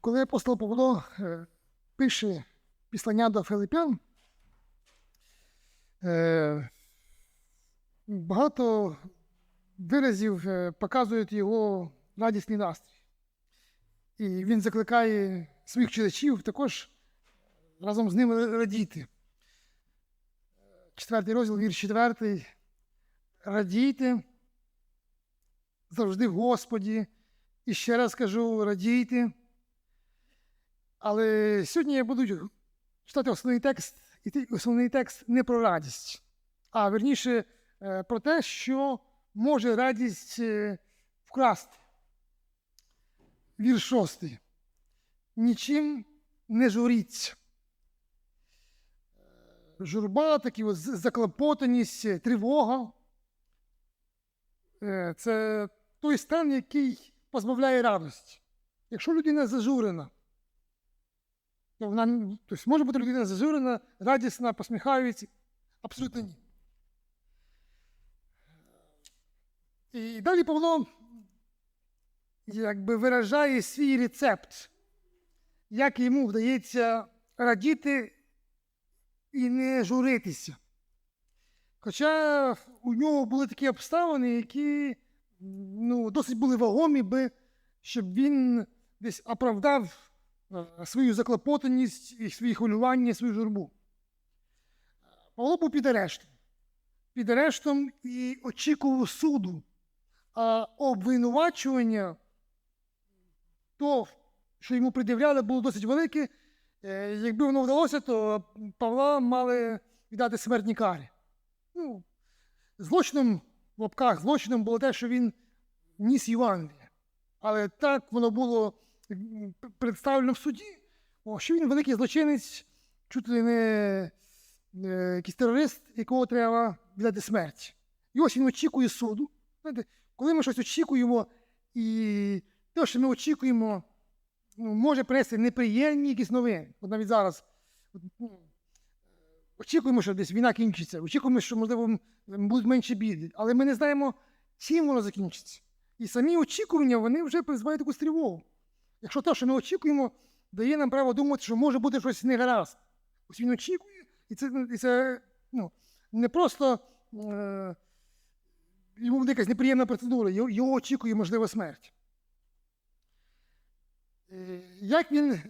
Коли апостол Павло е, пише післання до Филипян, е, багато виразів е, показують його радісний настрій. І він закликає своїх читачів також разом з ними радіти. Четвертий розділ, вірш четвертий. Радійте завжди в Господі. І ще раз кажу, радійте. Але сьогодні я буду читати основний текст, і основний текст не про радість, а верніше е, про те, що може радість е, вкрасти. Вірш шостий. Нічим не журіться. Журба, такі от заклопотаність, е, тривога. Це той стан, який позбавляє радості. Якщо людина зажурена, вона тобто може бути людина зажурена, радісна, посміхається. Абсолютно ні. І далі Павло якби виражає свій рецепт, як йому вдається радіти і не журитися. Хоча у нього були такі обставини, які ну, досить були вагомі, би, щоб він десь оправдав свою заклопотаність, і свої хвилювання, свою журбу. Павло був під арештом. Під арештом і очікував суду, а обвинувачування, то, що йому пред'являли, було досить велике. Е, Якби воно вдалося, то Павла мали віддати смертні карі. Ну, злочином в лапках, злочином було те, що він ніс Євангелія. Але так воно було представлено в суді, о, що він великий злочинець, чути ли не е, якийсь терорист, якого треба віддати смерть. І ось він очікує суду. Знаєте, коли ми щось очікуємо, і те, що ми очікуємо, ну, може принести неприємні якісь новини. От навіть зараз. ну, Очікуємо, що десь війна кінчиться, очікуємо, що, можливо, будуть менші біди, але ми не знаємо, чим воно закінчиться. І самі очікування вони вже призвають якусь тривогу. Якщо те, що ми очікуємо, дає нам право думати, що може бути щось негаразд. Ось він очікує, і це, і це ну, не просто е, йому буде якась неприємна процедура, його, його очікує, можливо, смерть. Е, Як він е,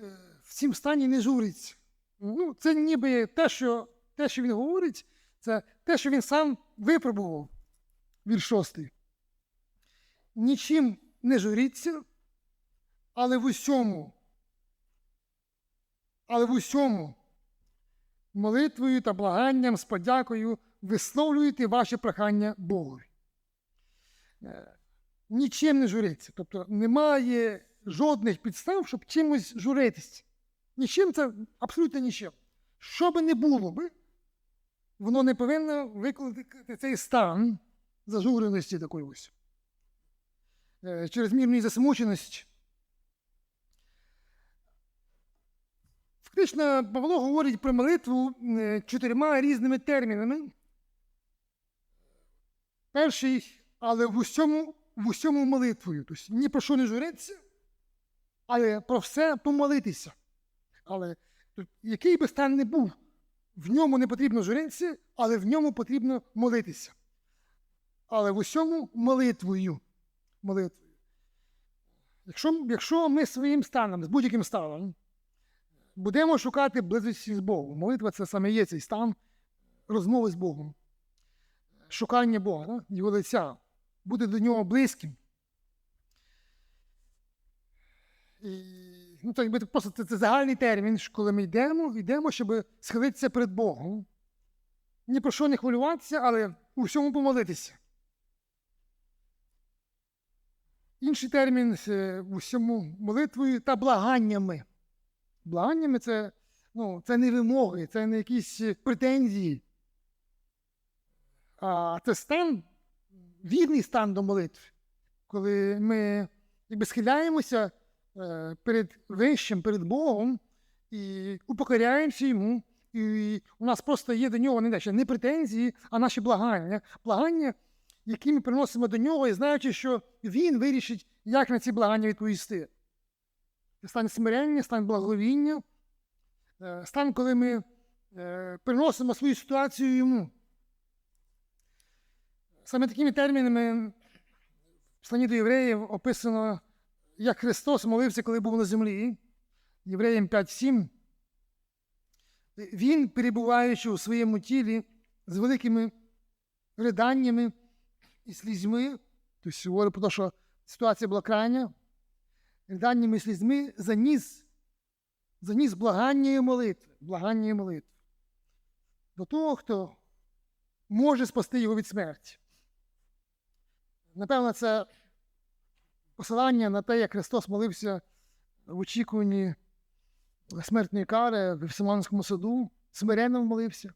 в цім стані не журиться? Ну, це ніби те, що, те, що він говорить, це те, що він сам випробував. Вірш шостий. Нічим не журіться, але в усьому, але в усьому молитвою та благанням з подякою висловлюєте ваше прохання Богові. Е, Нічим не журиться. Тобто немає жодних підстав, щоб чимось журитись. Нічим це абсолютно нічим. Що би не було би, воно не повинно викликати цей стан зажуреності такої ось. Е, Через мірну засмученість. Фактично, Павло говорить про молитву е, чотирма різними термінами. Перший, але в усьому, в усьому молитвою. Тобто ні про що не журиться, але про все помолитися. Але який би стан не був, в ньому не потрібно журитися, але в ньому потрібно молитися. Але в усьому молитвою. молитвою. Якщо, якщо ми своїм станом, з будь-яким станом, будемо шукати близості з Богом, молитва це саме є цей стан розмови з Богом, шукання Бога, да? його лиця, бути до нього близьким. І, ну, якби, просто це, це загальний термін, коли ми йдемо, йдемо, щоб схилитися перед Богом. Ні про що не хвилюватися, але у всьому помолитися. Інший термін е, в усьому молитвою та благаннями. Благаннями це, ну, це не вимоги, це не якісь претензії. А це стан, вірний стан до молитви, коли ми якби схиляємося е, перед вищим, перед Богом і упокоряємося йому. І у нас просто є до нього не, не претензії, а наші благання. Благання, які ми приносимо до нього, і знаючи, що він вирішить, як на ці благання відповісти. Стан смирення, стан благовіння, е, стан, коли ми е, приносимо свою ситуацію йому. Саме такими термінами в посланні до євреїв описано, як Христос молився, коли був на землі. Євреям 5.7. Він, перебуваючи у своєму тілі з великими риданнями і слізьми, тобто говорю про те, що ситуація була крайня, риданнями слізьми заніс, заніс благання і молитви, благання і молитви до того, хто може спасти його від смерті. Напевно, це посилання на те, як Христос молився в очікуванні смертної кари в Симонському саду, смиренно молився.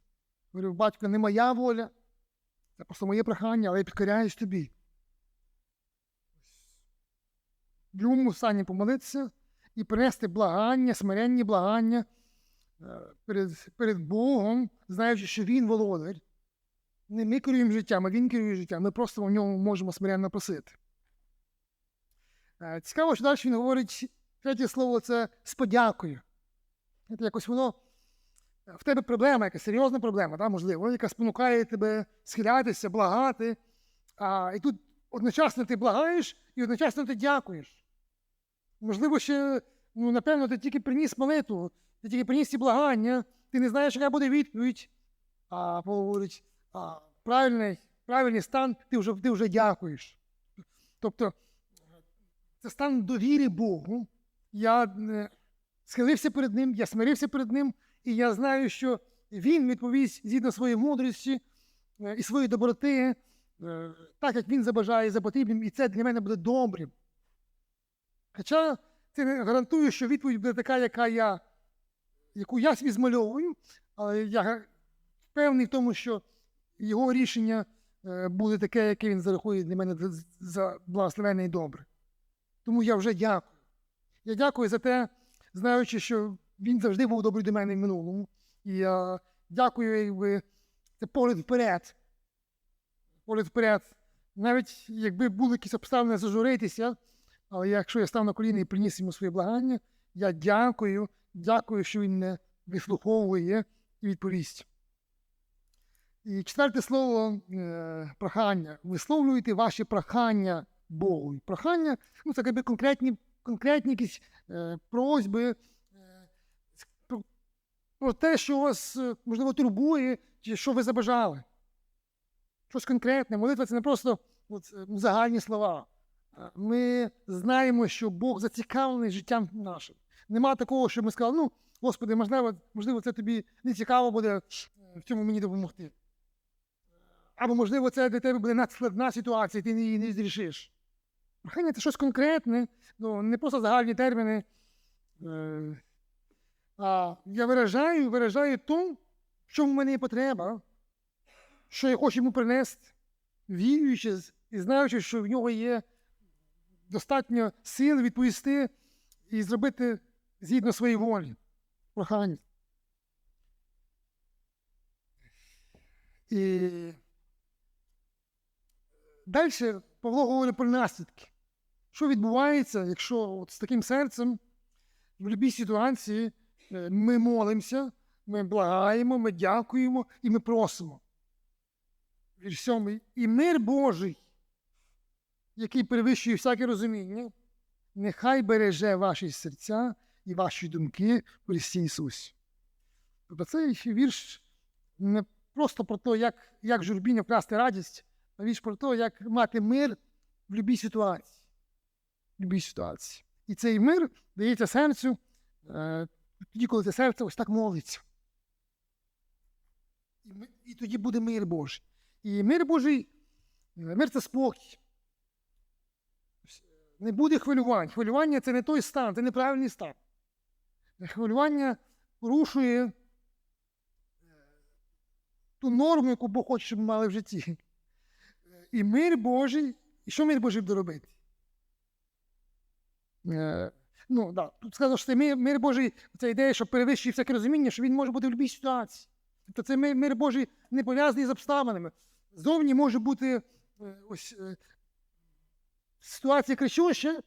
Говорив, батько, не моя воля, це просто моє прохання, але я підкоряюсь тобі. В любому стані помолитися і принести благання, смиренні благання е, перед, перед Богом, знаючи, що Він володар. Не ми керуємо життям, а Він керує життям. Ми просто в ньому можемо смиренно просити. Е, Цікаво, що далі він говорить, третє слово це з подякою. Це якось воно в тебе проблема, якась серйозна проблема, да, можливо, яка спонукає тебе схилятися, благати. А, І тут одночасно ти благаєш і одночасно ти дякуєш. Можливо, ще, ну, напевно, ти тільки приніс молитву, ти тільки приніс ці благання, ти не знаєш, яка буде відповідь. А Павло говорить, а, правильний, правильний стан, ти вже, ти вже дякуєш. Тобто, це стан довіри Богу. Я е, схилився перед Ним, я смирився перед Ним, і я знаю, що Він відповість згідно своєї мудрості е, і своєї доброти, е, так як він забажає за потрібним, і це для мене буде добрим. Хоча це не гарантує, що відповідь буде така, яка я, яку я собі змальовую, але я впевнений в тому, що його рішення е, буде таке, яке він зарахує для мене за- благословенне і добре. Тому я вже дякую. Я дякую за те, знаючи, що він завжди був добрий до мене в минулому. І я дякую, якби це погляд вперед. Погляд вперед. Навіть якби були якісь обставини зажуритися, але якщо я став на коліна і приніс йому своє благання, я дякую, дякую, що він мене вислуховує і відповість. І четверте слово е, прохання. Висловлюйте ваші прохання Богу. Прохання ну, це якби конкретні, конкретні якісь е, просьби е, про, про те, що вас, е, можливо, турбує, чи що ви забажали. Щось конкретне. Молитва це не просто от, е, загальні слова. Ми знаємо, що Бог зацікавлений життям нашим. Нема такого, що ми сказали, ну, Господи, можливо, можливо, це тобі не цікаво буде е, в цьому мені допомогти. Або, можливо, це для тебе буде надскладна ситуація, і ти її не зрішиш. Прохання це щось конкретне, ну, не просто загальні терміни. Е, А я виражаю, виражаю то, що в мене є потреба, що я хочу йому принести, віруючи і знаючи, що в нього є достатньо сил відповісти і зробити згідно своєї волі. Прохання. І далі Павло говорить про наслідки. Що відбувається, якщо от з таким серцем в будь-якій ситуації е, ми молимося, ми благаємо, ми дякуємо і ми просимо. Вірш сьомий. І мир Божий, який перевищує всяке розуміння, нехай береже ваші серця і ваші думки в Христі Ісусі. Тобто цей вірш не просто про те, як, як журбіння вкрасти радість, а вірш про те, як мати мир в будь-якій ситуації. В будь-якій ситуації. І цей мир дається серцю е, тоді, коли це серце ось так молиться. І тоді буде мир Божий. І мир Божий, е, мир це спокій. Не буде хвилювань. Хвилювання це не той стан, це неправильний стан. Хвилювання порушує е, ту норму, яку Бог хоче, щоб ми мали в житті. І мир Божий, і що мир Божий буде робити? Е, ну, да, тут сказано, що це мир, мир Божий, це ідея, що перевищує всяке розуміння, що він може бути в будь-якій ситуації. Тобто це мир, мир Божий не пов'язаний з обставинами. Зовні може бути е, ось ситуація кричуща,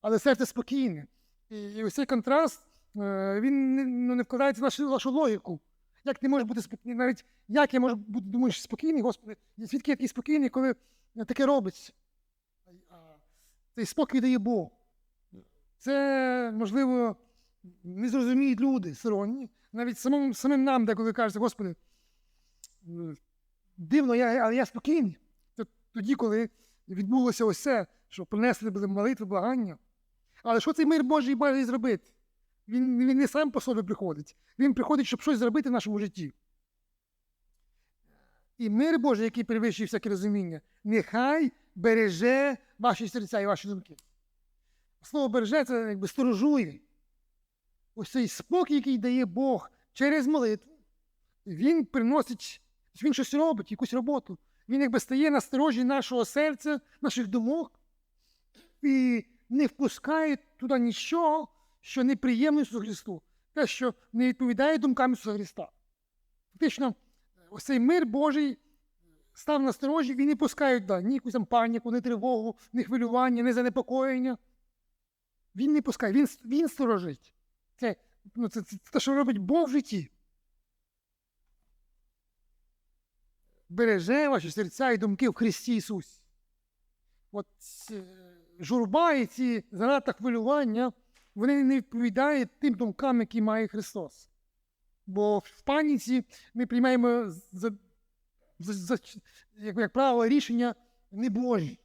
але серце спокійне. І ось цей контраст, е, він ну, не вкладається в нашу, вашу логіку. Як ти можеш бути спокійний? Навіть як я можу бути, думаєш, спокійний, Господи, звідки я такий спокійний, коли таке робиться? Цей спокій дає Бог. Це, можливо, не зрозуміють люди сторонні. Навіть самим, самим нам, деколи кажеться, Господи, е, дивно, я, але я спокійний. Тоді, коли відбулося ось це, що принесли були молитви, благання. Але що цей мир Божий має зробити? Він, він не сам по собі приходить. Він приходить, щоб щось зробити в нашому житті. І мир Божий, який перевищує всяке розуміння, нехай береже ваші серця і ваші думки. Слово береже це якби сторожує. Ось цей спокій, який дає Бог через молитву, він приносить, він щось робить, якусь роботу. Він якби стає на сторожі нашого серця, наших думок і не впускає туди нічого, що неприємно Ісусу Христу, те, що не відповідає думкам Ісуса Христа. Фактично, ось цей мир Божий став на сторожі і не пускають да, ні якусь там паніку, ні тривогу, ні хвилювання, ні занепокоєння. Він не пускає, він, він сторожить. Це, ну, це, це те, що робить Бог в житті. Береже ваші серця і думки в Христі Ісусі. От е, журба і ці занадто хвилювання, вони не відповідають тим думкам, які має Христос. Бо в паніці ми приймаємо, за, за, за, як, як правило, рішення не Божі.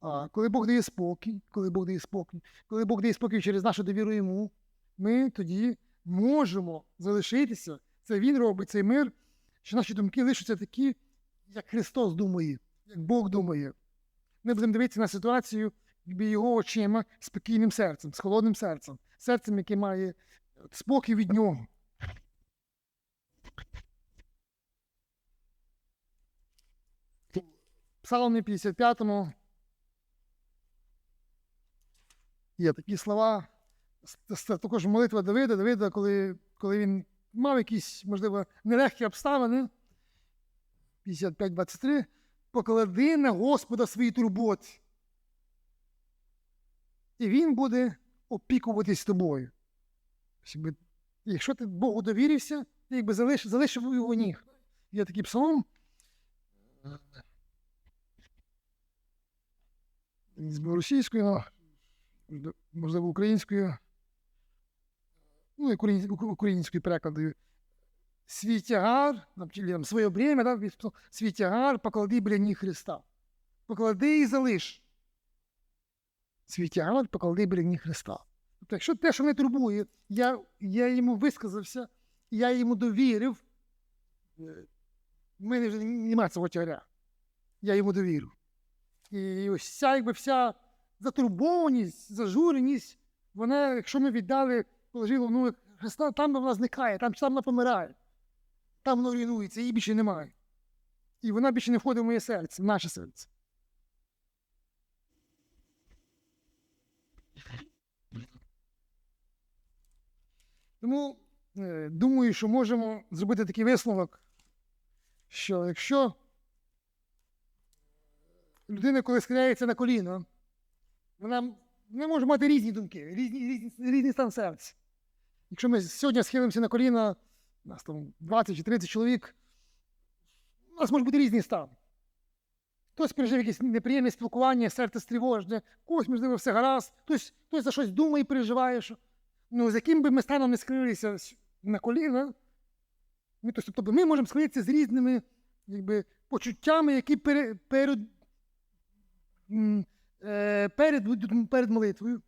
А коли Бог дає спокій, коли Бог дає спокій, коли Бог дає спокій через нашу довіру йому, ми тоді можемо залишитися. Це Він робить цей мир, що наші думки лишаться такі, як Христос думає, як Бог думає. Ми будемо дивитися на ситуацію його очима спокійним серцем, з холодним серцем, серцем, яке має спокій від нього. Псалмі 55-му є такі слова. Це також молитва Давида, Давида, коли, коли він мав якісь, можливо, нелегкі обставини. 55-23. Поклади на Господа свої турботи. І Він буде опікуватись тобою. Якщо ти Богу довірився, ти якби залиш, залишив його ніг. Є такий псалом. З російською, можливо, українською. Ну, українською перекладою. Свій своє время, да, свій поклади біля Христа. Поклади і залиш. Свій тягар поклади біля Христа. Тобто, якщо те, що мене турбує, я я йому висказався, я йому довірив, в мене вже немає цього тягаря. Я йому довірив. І ось ця якби вся затурбованість, зажуреність, вона, якщо ми віддали, положили ну, Христа, там вона зникає, там там вона помирає. Там воно руйнується, її більше немає. І вона більше не входить в моє серце, в наше серце. Тому е, думаю, що можемо зробити такий висновок, що якщо людина, коли схиляється на коліно, вона не може мати різні думки, різні, різні, різний стан серця. Якщо ми сьогодні схилимося на коліна, у нас там 20 чи 30 чоловік, у нас може бути різний стан. Хтось пережив якесь неприємне спілкування, серце стривожне, когось, можливо, все гаразд, хтось, хтось за щось думає і переживає. Що... Ну, з яким би ми станом не схилилися на коліна, ми, тобто ми можемо схилитися з різними якби, почуттями, які перед, перед, перед, перед молитвою.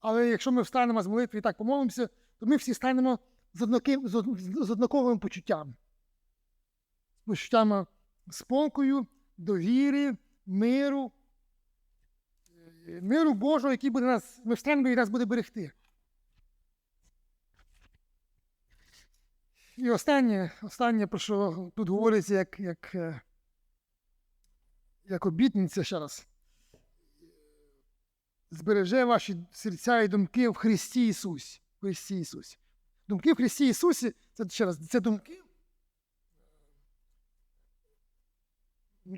Але якщо ми встанемо з молитви і так помолимося, то ми всі станемо з, однаким, з однаковими почуттями. З почуттями спокою, довіри, миру, миру Божого, який буде нас, ми встанемо і нас буде берегти. І останнє, останнє, про що тут говориться, як як, як обітниця ще раз. Збереже ваші серця і думки в Христі Ісусі. Христі Ісусі. Думки в Христі Ісусі це ще раз, це думки.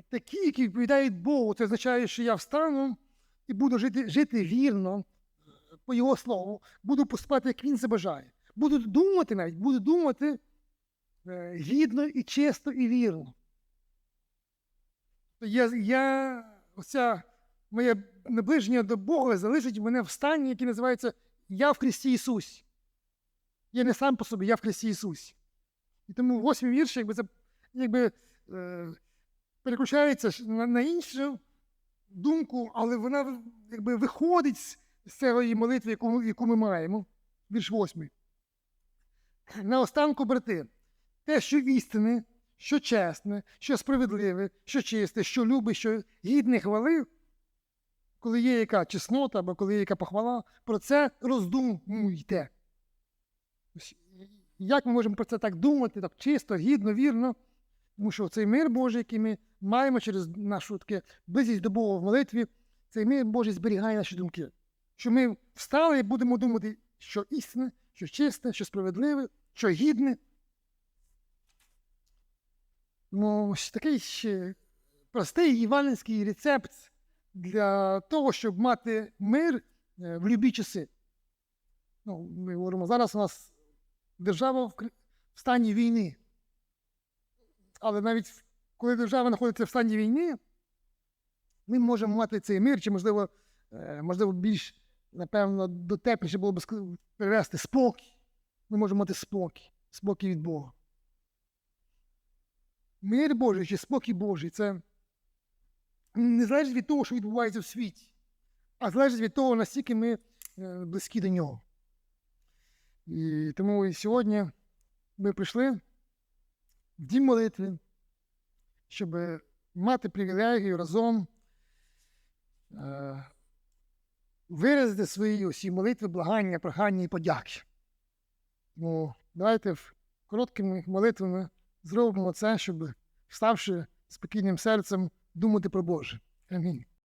Такі, які відповідають Богу, це означає, що я встану і буду жити жити вірно по його слову, буду поступати, як він забажає. Буду думати навіть, буду думати е, гідно і чисто і вірно. Я, я, оця моє наближення до Бога залишить мене в стані, який називається Я в Христі Ісусі. Я не сам по собі, я в Христі Ісусі. І тому восьмий вірш, якби це якби, е, переключається на, на іншу думку, але вона якби виходить з, цієї молитви, яку, яку ми маємо. Вірш восьмий. Наостанку, брати, те, що істинне, що чесне, що справедливе, що чисте, що любить, що гідне хвали, коли є яка чеснота або коли є яка похвала, про це роздумуйте. Як ми можемо про це так думати, так чисто, гідно, вірно? Тому що цей мир Божий, який ми маємо через нашу таке близькість до Бога в молитві, цей мир Божий зберігає наші думки. Що ми встали і будемо думати, що істинне, що чисте, що справедливе, що гідне. Ну, такий ще простий іванівський рецепт для того, щоб мати мир е, в любі часи. Ну, ми говоримо, зараз у нас держава в стані війни. Але навіть коли держава знаходиться в стані війни, ми можемо мати цей мир, чи, можливо, е, можливо більш, напевно, дотепніше було б перевести спокій. Ми можемо мати спокій, спокій від Бога. Мир Божий чи спокій Божий це не залежить від того, що відбувається в світі, а залежить від того, наскільки ми е, близькі до нього. І тому і сьогодні ми прийшли в дім молитви, щоб мати привілегію разом е, виразити свої усі молитви, благання, прохання і подяки. Тому давайте короткими молитвами зробимо це, щоб, вставши спокійним серцем, думати про Боже. Амінь.